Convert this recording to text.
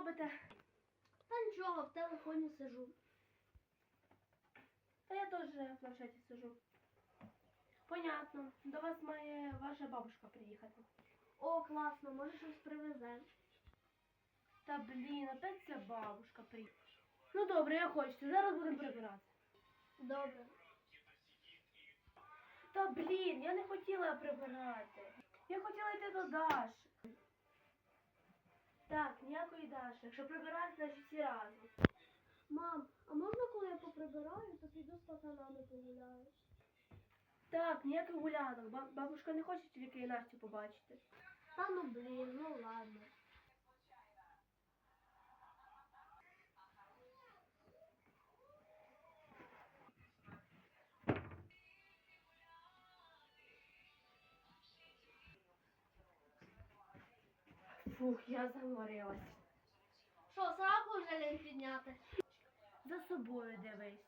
робите? Та нічого, в телефоні сижу. Та я теж в планшеті сижу. Понятно. До вас має ваша бабушка приїхати. О, класно, може щось привезе. Та блін, опять ця бабушка приїхала. Ну добре, я хочу. Зараз будемо прибирати. Добре. Та блін, я не хотіла прибирати. Я хотіла йти до Даші. Ніякої Даші. Якщо прибирати, значить всі разом. Мам, а можна, коли я поприбираю, то піду з пацанами погуляю? Так, ніяких гулянок. Бабушка не хоче тільки і Настю побачити. Та ну блін, ну ладно. Фух, я заморилась. Що, сраку вже лень підняти? За собою дивись.